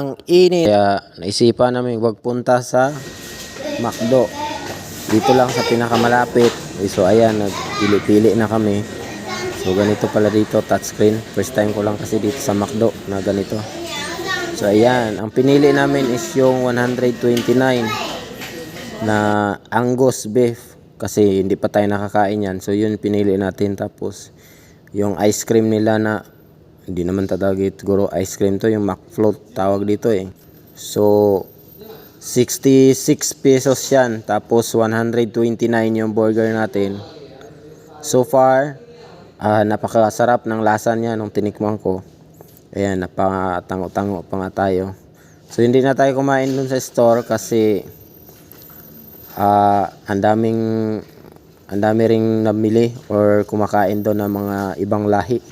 Ang init. Kaya naisipan namin wag punta sa McDo. Dito lang sa pinakamalapit. Eh, So ayan, nagpili-pili na kami. So ganito pala dito, touchscreen. First time ko lang kasi dito sa McDo na ganito. So ayan, ang pinili namin is yung 129 na Angus beef kasi hindi pa tayo nakakain yan. So yun pinili natin tapos yung ice cream nila na hindi naman tatawag siguro ice cream to yung McFloat tawag dito eh. So 66 pesos yan tapos 129 yung burger natin. So far ah, napakasarap ng lasa niya nung tinikman ko. Ayan, napatango-tango pa nga tayo. So hindi na tayo kumain dun sa store kasi ah ang daming ang dami ring namili or kumakain doon ng mga ibang lahi.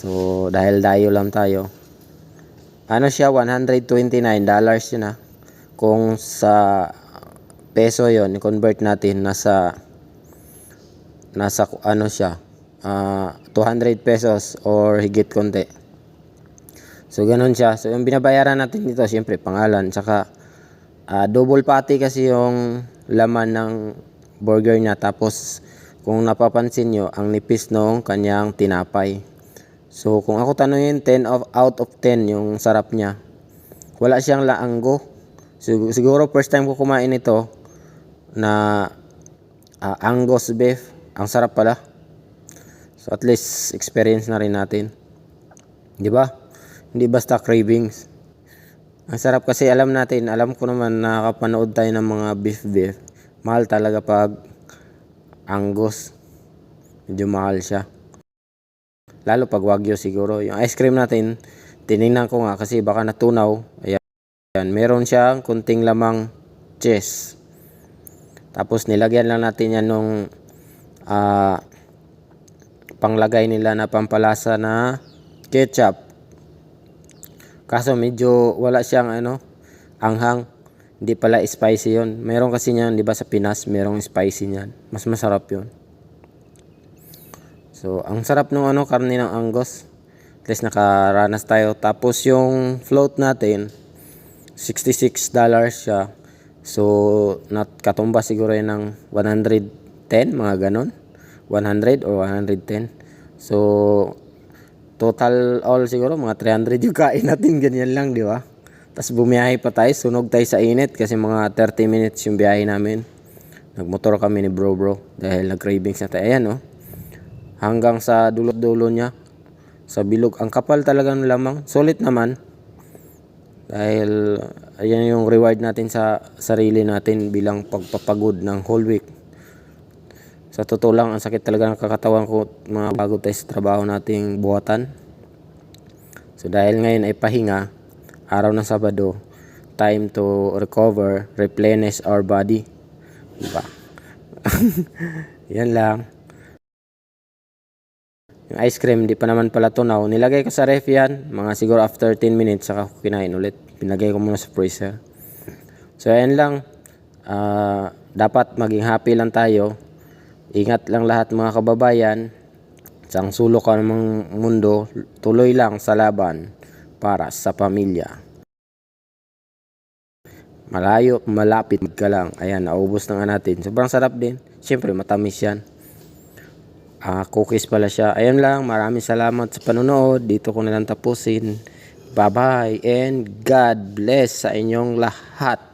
So dahil dayo lang tayo. Ano siya 129 dollars yun ah. Kung sa peso yon convert natin nasa nasa ano siya ah 200 pesos or higit konti. So ganun siya. So yung binabayaran natin dito siyempre pangalan tsaka Ah, double patty kasi yung laman ng burger niya. Tapos, kung napapansin nyo, ang nipis nung kanyang tinapay. So, kung ako tanungin, 10 of, out of 10 yung sarap niya. Wala siyang laanggo. Sig- siguro first time ko kumain ito na ah, Angus beef. Ang sarap pala. So, at least experience na rin natin. Di ba? Hindi basta cravings. Ang sarap kasi alam natin, alam ko naman nakakapanood tayo ng mga beef beef. Mahal talaga pag Angus. Medyo mahal siya. Lalo pag Wagyu siguro. Yung ice cream natin, tiningnan ko nga kasi baka natunaw. Ayan. Ayan. Meron siyang kunting lamang cheese. Tapos nilagyan lang natin yan nung ah, panglagay nila na pampalasa na ketchup. Kaso medyo wala siyang ano, anghang. Hindi pala spicy yon. Meron kasi niyan, di ba sa Pinas, merong spicy niyan. Mas masarap yon. So, ang sarap ng ano, karne ng Angus. At least nakaranas tayo. Tapos yung float natin, $66 siya. So, not katumba siguro yun ng 110, mga ganon. 100 or 110. So, total all siguro mga 300 yung kain natin ganyan lang di ba tapos bumiyahe pa tayo sunog tayo sa init kasi mga 30 minutes yung biyahe namin nagmotor kami ni bro bro dahil nag cravings na ayan oh hanggang sa dulo-dulo niya sa bilog ang kapal talaga ng lamang sulit naman dahil ayan yung reward natin sa sarili natin bilang pagpapagod ng whole week sa totoo lang, ang sakit talaga ng kakatawan ko mga bago tayo sa trabaho nating buhatan. So dahil ngayon ay pahinga, araw ng Sabado, time to recover, replenish our body. Diba? Yan lang. Yung ice cream, di pa naman pala tunaw. Nilagay ko sa ref yan, mga siguro after 10 minutes, saka ko kinain ulit. Pinagay ko muna sa freezer. So ayan lang. Ah, dapat maging happy lang tayo. Ingat lang lahat mga kababayan. Sa ang sulok ng mundo, tuloy lang sa laban para sa pamilya. Malayo, malapit ka lang. Ayan, naubos na nga natin. Sobrang sarap din. Siyempre, matamis yan. Ah, cookies pala siya. Ayan lang, maraming salamat sa panonood. Dito ko na lang tapusin. Bye-bye and God bless sa inyong lahat.